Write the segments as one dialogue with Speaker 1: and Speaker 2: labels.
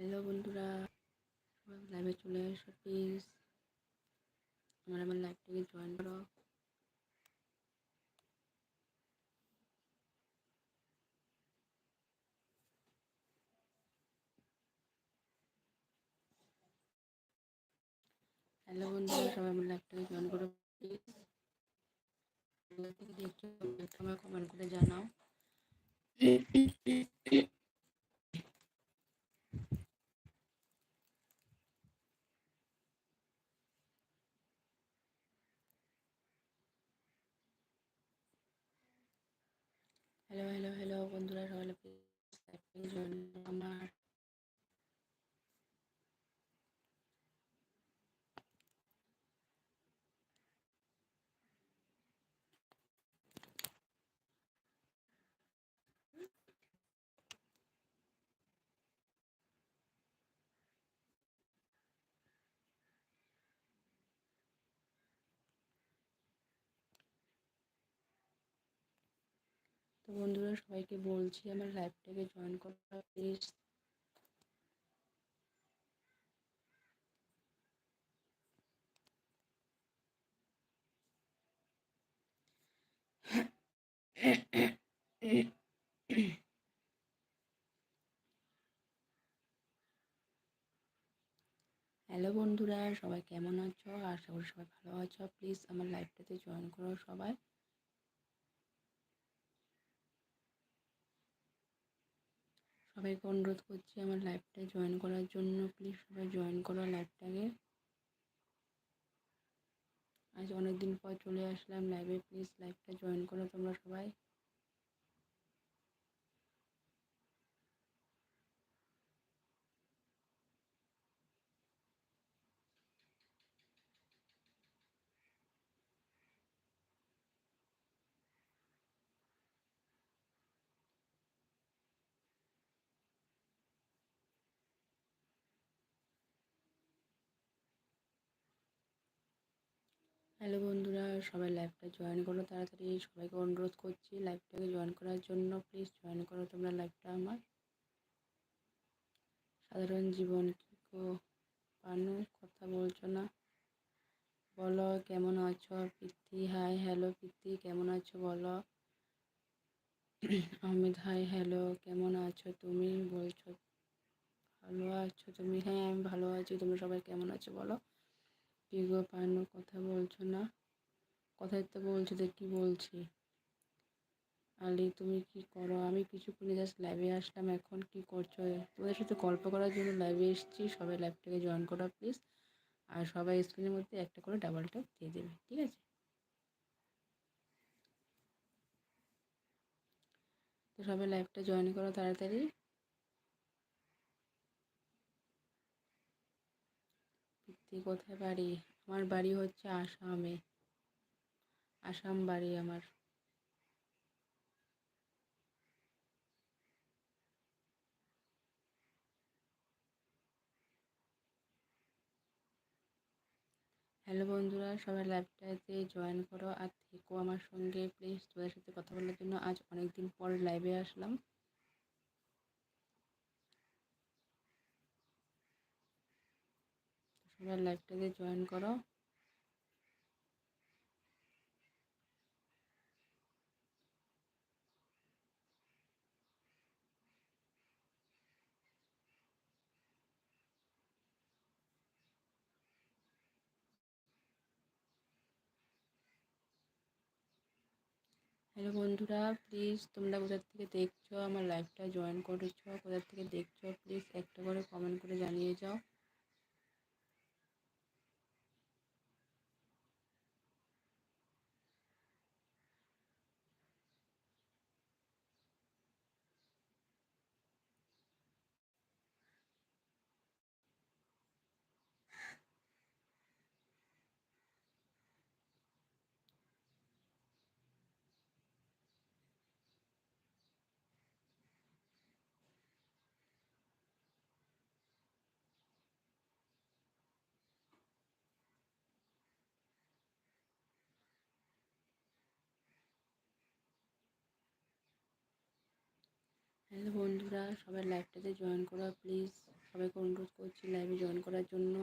Speaker 1: Hello বন্ধুরা। লাইভে চলে এসো প্লিজ আমার আমার লাইভটাকে জয়েন করো। হ্যালো বন্ধুরা, সবাই আমার লাইভটাকে জয়েন করো প্লিজ দেখছ কমেন্ট করে জানাও। হ্যালো হ্যালো হ্যালো বন্ধুরা সবাই আমার তো বন্ধুরা, সবাইকে বলছি আমার লাইভটাকে জয়েন করা প্লিজ হ্যালো বন্ধুরা, সবাই কেমন আছো? আশা করি সবাই ভালো আছো। প্লিজ আমার লাইভটাতে জয়েন করো সবাই। সবাইকে অনুরোধ করছি আমার লাইভটা জয়েন করার জন্য প্লিজ সবাই জয়েন করো লাইভটাকে আজ অনেকদিন পর চলে আসলাম লাইভে প্লিজ লাইভটা জয়েন করো তোমরা সবাই। হ্যালো বন্ধুরা, সবাই লাইভটা জয়েন করো তাড়াতাড়ি। সবাইকে অনুরোধ করছি লাইভটাকে জয়েন করার জন্য প্লিজ জয়েন করো তোমরা লাইভটা আমার। সাধারণ জীবন কি পানু, কথা বলছো না? বলো, কেমন আছো প্রীতি? হাই হ্যালো প্রীতি, কেমন আছো বলো? আহমেদ হাই হ্যালো কেমন আছো তুমি? বলছো, ভালো আছো তুমি? হ্যাঁ আমি ভালো আছি। তোমরা সবাই কেমন আছো বলো? কি গো কথা বলছো না। কথাই তো বলছো দেখ কি বলছি? আলি, তুমি কি করো? আমি কিছুক্ষণে জাস্ট লাইভে আসলাম, এখন কি করছ? তোমাদের সাথে গল্প করার জন্য লাইভে এসেছি, সবাই লাইভটাকে জয়েন করো প্লিজ আর সবাই স্ক্রিনের মধ্যে একটা করে ডাবল ট্যাপ দিয়ে দেবে, ঠিক আছে? তো সবাই লাইভটা জয়েন করো তাড়াতাড়ি। কোথায় বাড়ি? আমার বাড়ি হচ্ছে আসামে। আসাম বাড়ি আমার। হ্যালো বন্ধুরা, সবাই লাইভটাতে জয়েন করো আর থেকো আমার সঙ্গে। প্লিজ তোদের সাথে কথা বলার জন্য আজ অনেক দিন পর লাইভে আসলাম। সবাই লাইভটাতে জয়েন করো। হ্যালো বন্ধুরা প্লিজ তোমরা কোথা থেকে দেখছ? আমার লাইভটা জয়েন করেছ, কোথা থেকে দেখছ? প্লিজ একটা করে কমেন্ট করে জানিয়ে যাও। হ্যালো বন্ধুরা সবাই লাইভটাতে জয়েন করো প্লিজ সবাইকে অনুরোধ করছি লাইভে জয়েন করার জন্য।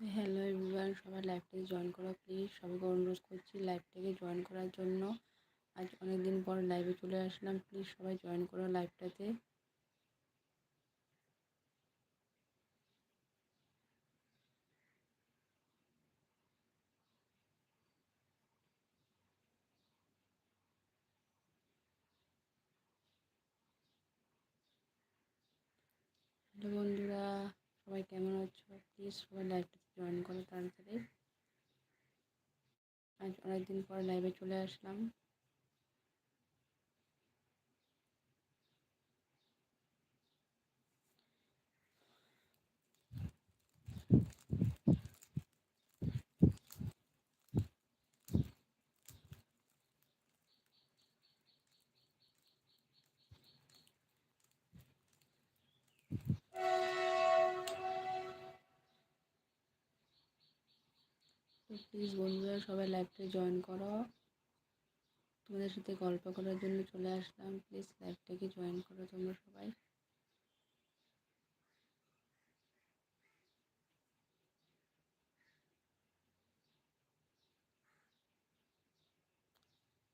Speaker 1: হ্যালো এভরিওয়ান সবাই লাইভটাকে জয়েন করো প্লিজ সবাইকে অনুরোধ করছি লাইভটাকে জয়েন করার জন্য। আজ অনেক দিন পর লাইভে চলে আসলাম। প্লিজ সবাই জয়েন করো লাইভটাতে বন্ধুরা, সবাই কেমন আছো? প্লিজ সবাই লাইভটাতে জয়েন করো তাড়াতাড়ি। আজ অনেকদিন পর লাইভে চলে আসলাম। তো প্লিজ বন্ধুরা, সবাই লাইভটা জয়েন করো। তোমাদের সাথে গল্প করার জন্য চলে আসলাম। প্লিজ লাইভটাকে জয়েন করো তোমরা সবাই।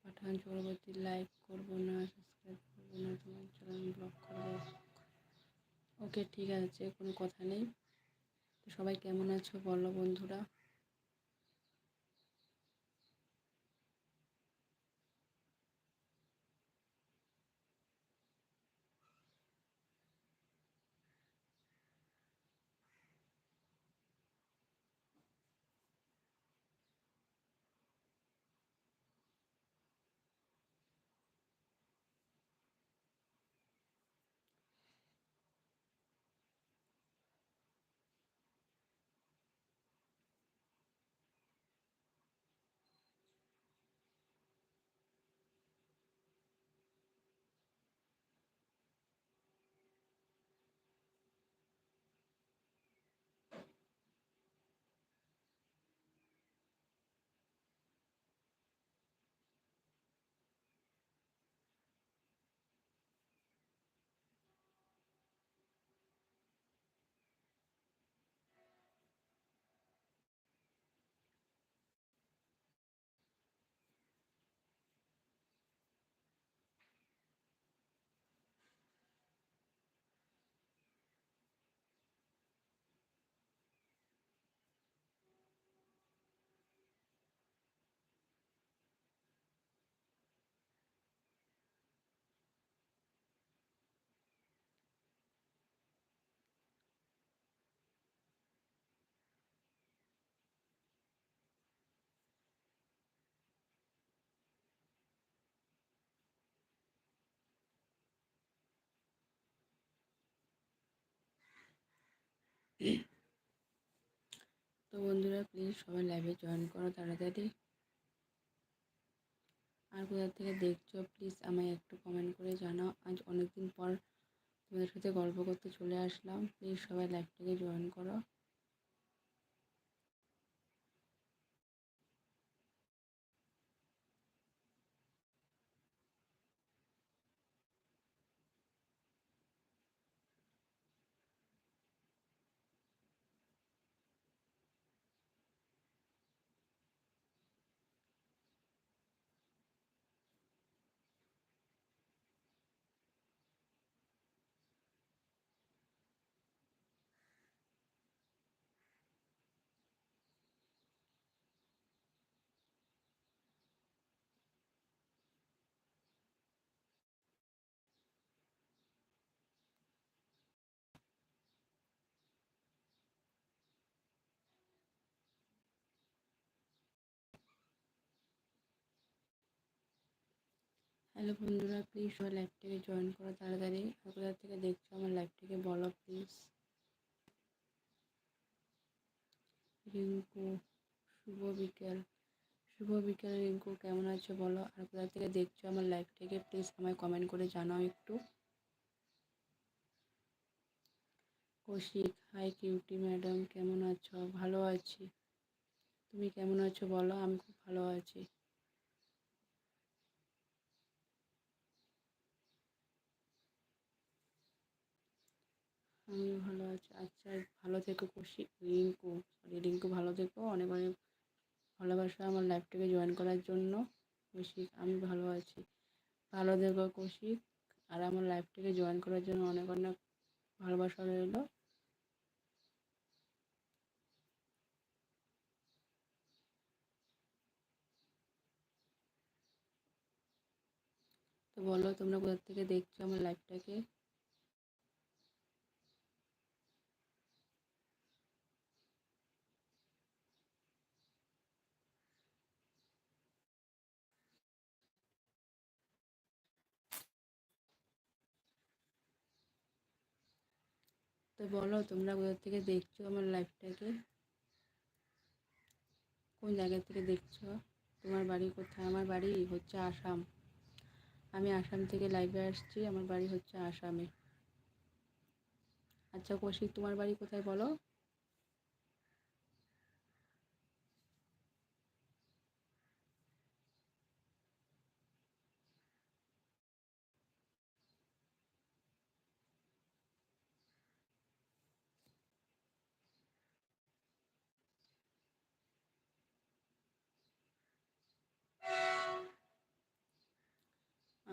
Speaker 1: পাঠান চক্রবর্তী লাইক করব না সাবস্ক্রাইব করব না, তোমার চ্যানেল ব্লক করব। ওকে ঠিক আছে, কোনো কথা নেই। তো সবাই কেমন আছো বলো বন্ধুরা। তো বন্ধুরা প্লিজ সবাই লাইভে জয়েন করো তাড়াতাড়ি। আর কোথা থেকে দেখছ প্লিজ আমায় একটু কমেন্ট করে জানাও। আজ অনেকদিন পর তোমাদের সাথে গল্প করতে চলে আসলাম। প্লিজ সবাই লাইভটাকে জয়েন করো। হ্যালো বন্ধুরা প্লিজ সবাই লাইভটাকে জয়েন করো তাড়াতাড়ি। আর থেকে দেখছ আমার লাইভটাকে বলো প্লিজ রিঙ্কু, শুভ বিকেল। শুভ বিকেল রিঙ্কু, কেমন আছো বলো? আর কোথা থেকে দেখছ আমার লাইভটাকে প্লিজ আমায় কমেন্ট করে জানাও একটু। কৌশিক হাই কিউটি ম্যাডাম কেমন আছো? ভালো আছি। তুমি কেমন আছো বলো? আমি খুব ভালো আছি। আমিও ভালো আছি। আচ্ছা ভালো থেকো খুশি রিঙ্কু সরি রিঙ্কু ভালো থেকো। অনেক অনেক ভালোবাসা আমার লাইফটাকে জয়েন করার জন্য। কৌশিক, আমি ভালো আছি। ভালো থেকো কৌশিক। আর আমার লাইফটাকে জয়েন করার জন্য অনেক অনেক ভালোবাসা রইল। তো বলো, তোমরা কোথা থেকে দেখছ আমার লাইফটাকে বলো, তোমরা কোথা থেকে দেখছ আমার লাইফটাকে কোন জায়গা থেকে দেখছ? তোমার বাড়ি কোথায়? আমার বাড়ি হচ্ছে আসাম। আমি আসাম থেকে লাইভে আসছি, আমার বাড়ি হচ্ছে আসামে। আচ্ছা কৌশিক, তোমার বাড়ি কোথায় বলো?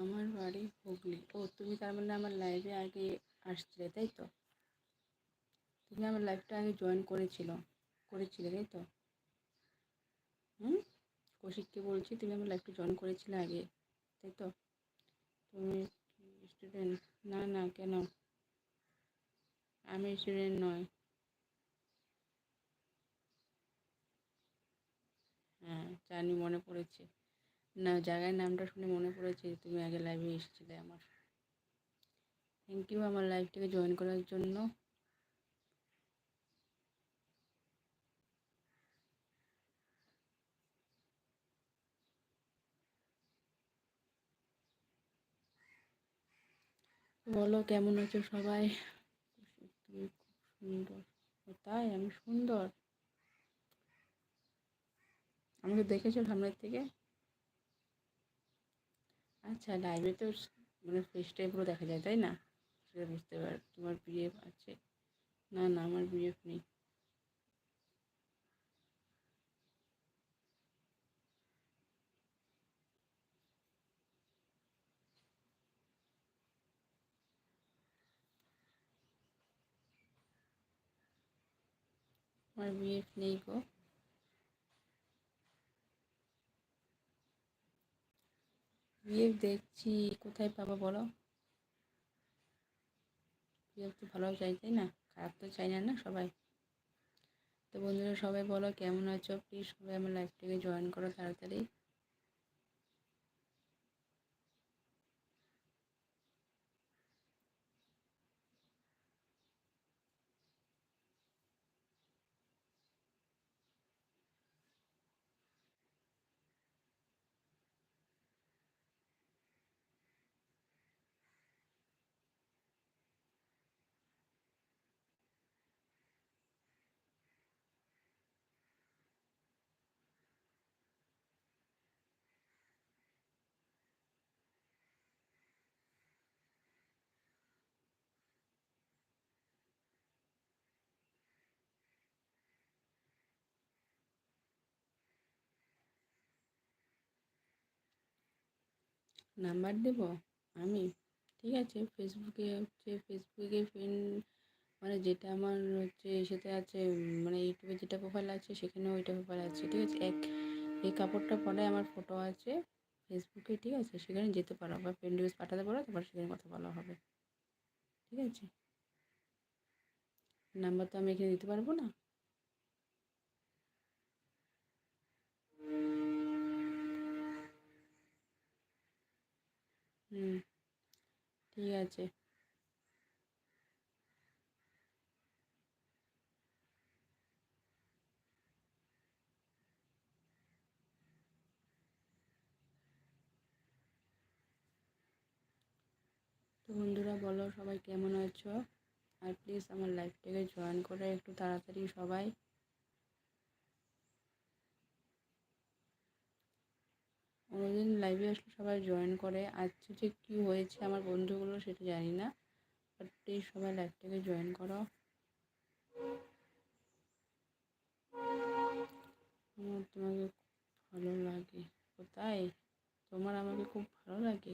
Speaker 1: আমার বাড়ি হুগলি। ও, তুমি তার মানে আমার লাইভে আগে আসছিলে, তাই তো? তুমি আমার লাইভটা আগে জয়েন করেছিল, করেছিলে, তাই তো? হুম? কৌশিককে বলছি, তুমি আমার লাইভটা জয়েন করেছিলে আগে, তাই তো? তুমি স্টুডেন্ট না না, কেন? আমি স্টুডেন্ট নয়। হ্যাঁ জানি, মনে পড়েছে। না, জায়গার নামটা শুনে মনে পড়েছে তুমি আগে লাইভে এসেছিলে আমার। থ্যাংক ইউ আমার লাইভটাকে জয়েন করার জন্য। বলো, কেমন আছো সবাই? তুমি খুব সুন্দর। তাই, আমি সুন্দর? আমাকে দেখেছ সামনের থেকে? আচ্ছা লাইভে তো মানে ফেসটাই পুরো দেখা যায়, তাই না? সেটা বুঝতে পার, তোমার বিএফ আছে? না না, আমার বিএফ নেই। আমার বিএফ নেই গো। বিএফ দেখছি, কোথায় পাবো বলো? পিএফ তো ভালো চাই, তাই না? খারাপ তো চাই না না সবাই? তো বন্ধুরা সবাই বলো কেমন আছো? প্লিজ সবাই আমার লাইফটাকে জয়েন করো তাড়াতাড়ি। নাম্বার দেব? আমি? ঠিক আছে ফেসবুকে হচ্ছে ফেসবুকে ফ্রেন্ড মানে যেটা আমার হচ্ছে এসেতে আছে মানে ইউটিউবে যেটা প্রোফাইল আছে সেখানে ওইটা প্রোফাইল আছে, ঠিক আছে? এক, এই কাপড়টা পরে আমার ফটো আছে ফেসবুকে ঠিক আছে? সেখানে যেতে পারো বা ফ্রেন্ড রিকোয়েস্ট পাঠাতে পারো, তারপর সেখানে কথা বলা হবে। ঠিক আছে? নাম্বার তো আমি এখানে দিতে পারব না? হুম, ঠিক আছে। বন্ধুরা, বলো সবাই কেমন আছো? আর প্লিজ আমার লাইফটাকে জয়েন করে একটু তাড়াতাড়ি সবাই। অন্যদিন লাইভে আসলে সবাই জয়েন করে। আজকে যে কী হয়েছে আমার বন্ধুগুলো সেটা জানি না বাট প্লিজ সবাই লাইভটাকে জয়েন করো। আমার তোমাকে খুব ভালো লাগে। কোথায়? তোমার আমাকে খুব ভালো লাগে?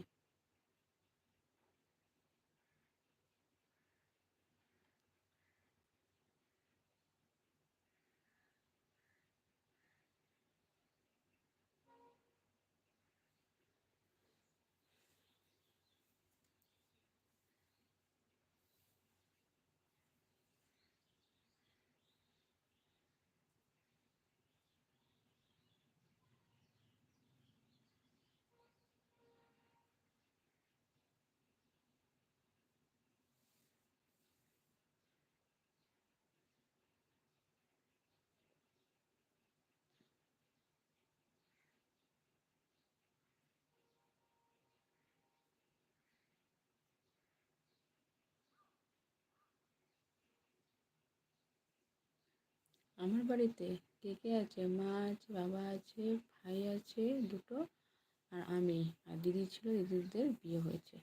Speaker 1: আমার বাড়িতে কে কে আছে? মা আছে, বাবা আছে, ভাই আছে, দুটো আর আমি। আর দিদি ছিল, দিদিদের বিয়ে হয়েছে।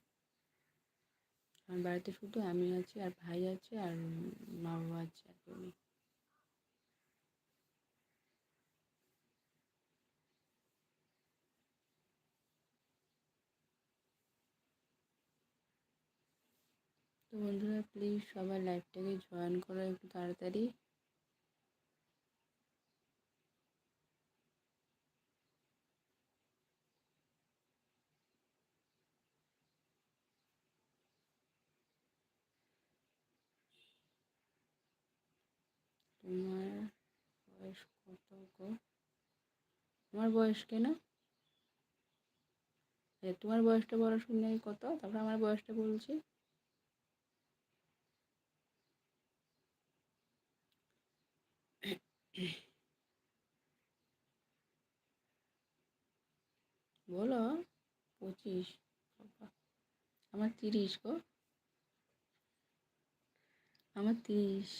Speaker 1: আমার বাড়িতে শুধু আমি আছি আর ভাই আছে আর মা বাবা আছে আর কেউ তো বন্ধুরা প্লিজ সবাই লাইভটাকে জয়েন করো একটু তাড়াতাড়ি তোমার বয়স কত গো? আমার বয়স কেন? তোমার বয়সটা বড় শুনে কত? তারপর আমার বয়সটা বলছি। বলো, পঁচিশ। আমার তিরিশ গো। আমার তিরিশ।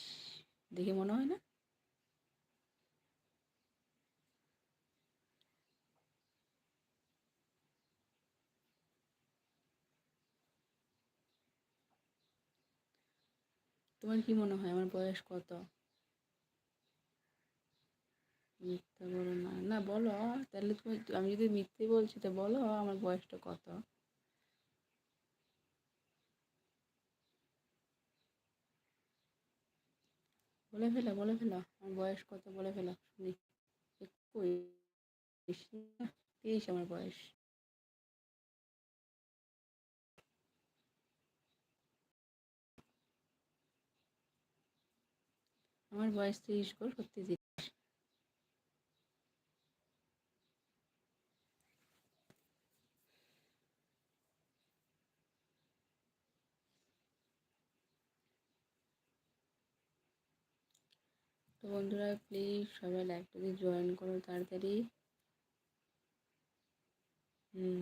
Speaker 1: দেখে মনে হয় না? তোমার কি মনে হয়? আমার বয়স কত? মিথ্যা বলো না। না, বলো। তাহলে তুমি আমি যদি মিথ্যে বলছি, তো বলো আমার বয়সটা কত? বলে ফেলো বলে ফেলো। আমার বয়স কত? বলে ফেলো। শুনি। একুশ না? তিরিশ আমার বয়স। আমার বয়স তিরিশ গো সত্যি তো বন্ধুরা প্লিজ সবাই লাইভটাতে জয়েন করো তাড়াতাড়ি। হুম।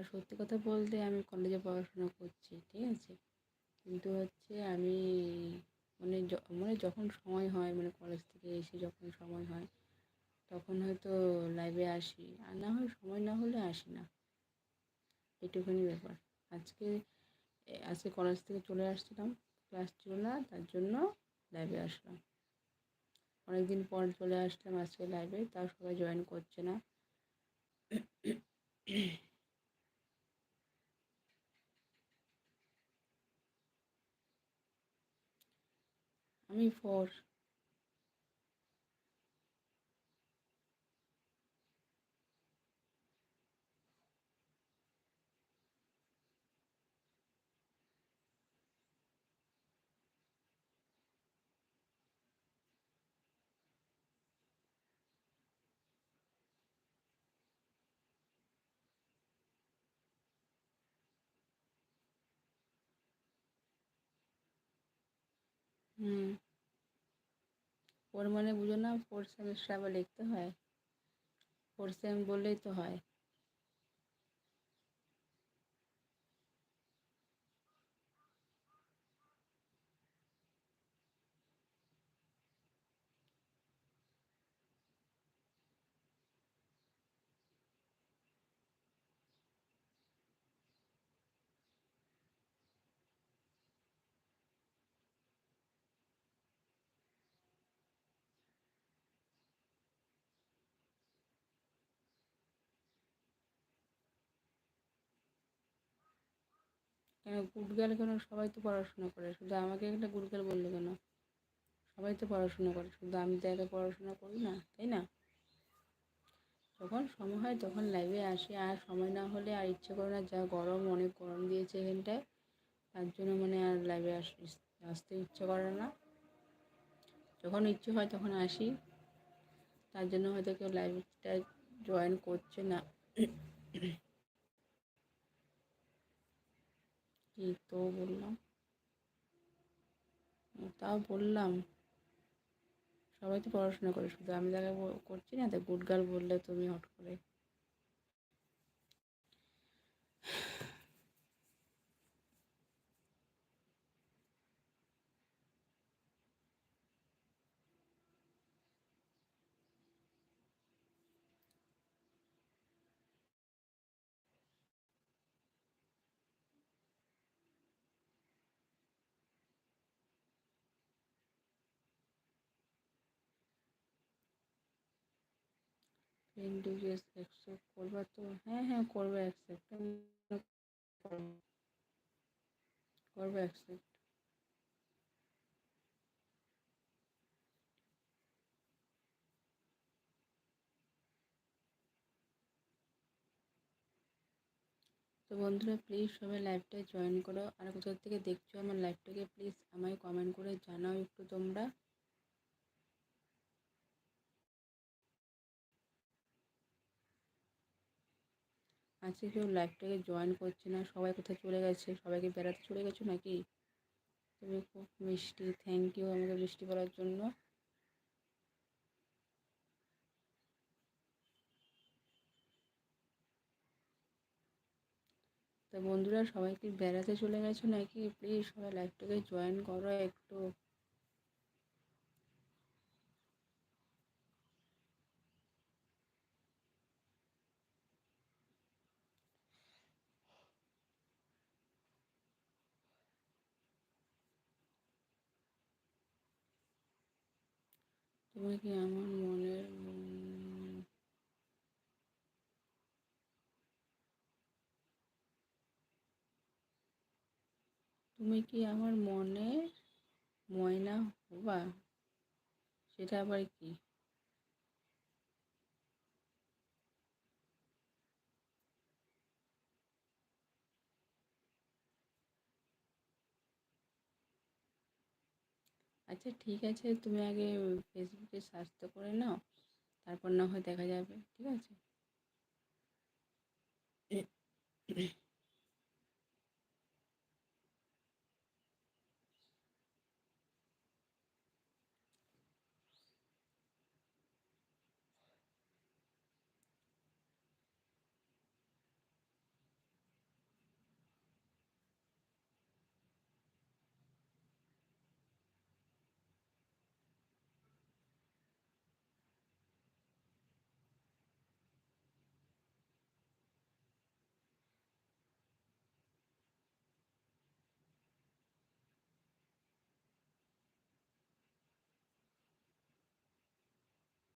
Speaker 1: আর সত্যি কথা বলতে আমি কলেজে পড়াশোনা করছি, ঠিক আছে? কিন্তু হচ্ছে আমি মানে মানে যখন সময় হয় মানে কলেজ থেকে এসে যখন সময় হয়, তখন হয়তো লাইভে আসি। আর না হয় সময় না হলে আসি না। এটুকুনি ব্যাপার। আজকে আজকে কলেজ থেকে চলে আসছিলাম ক্লাস ছিল না, তার জন্য লাইভে আসলাম। অনেকদিন পর চলে আসলাম আজকে লাইভে তাও সবাই জয়েন করছে না। আমি ফোর হুম। ওর মানে বুঝো না ফোর সেমিস্টার আবার লিখতে হয়। ফোর সেম বললেই তো হয়। কেন গুড গার্ল কেন সবাই তো পড়াশোনা করে? শুধু আমাকে একটা গুড গার্ল বললে কেন? সবাই তো পড়াশোনা করে, শুধু আমি তো একা পড়াশোনা করি না, তাই না? যখন সময় হয় তখন লাইভে আসি, আর সময় না হলে আর ইচ্ছে করে না, যা গরম, অনেক গরম দিয়েছে এখানটায়, তার জন্য মানে আর লাইভে আস আসতে ইচ্ছে করে না। যখন ইচ্ছে হয় তখন আসি, তার জন্য হয়তো কেউ লাইভটা জয়েন করছে না। কি তো বললাম। তাও বললাম। সবাই তো পড়াশোনা করে, শুধু আমি দেখা করছি না, তো গুড গার্ল বললে তুমি হট করে। রিকোয়েস্ট অ্যাকসেপ্ট করবা তো? হ্যাঁ হ্যাঁ করবে অ্যাকসেপ্ট করবে অ্যাকসেপ্ট তো বন্ধুরা প্লিজ সবাই লাইভটা জয়েন করো। আর কোথাও থেকে দেখছ আমার লাইভটাকে প্লিজ আমায় কমেন্ট করে জানাও একটু তোমরা। আজকে কেউ লাইভটাকে জয়েন করছে না, সবাই কোথায় চলে গেছে? সবাইকে বেড়াতে চলে গেছো নাকি? তুমি খুব মিষ্টি থ্যাংক ইউ আমাকে মিষ্টি বলার জন্য। তো বন্ধুরা, সবাই কি বেড়াতে চলে গেছো নাকি? প্লিজ সবাই লাইভটাকে জয়েন করো একটু। তুমি কি আমার মনের তুমি কি আমার মনে ময়না হবা? সেটা আবার কি? আচ্ছা ঠিক আছে, তুমি আগে ফেসবুকে সার্চ তো করে নাও, তারপর না হয় দেখা যাবে, ঠিক আছে?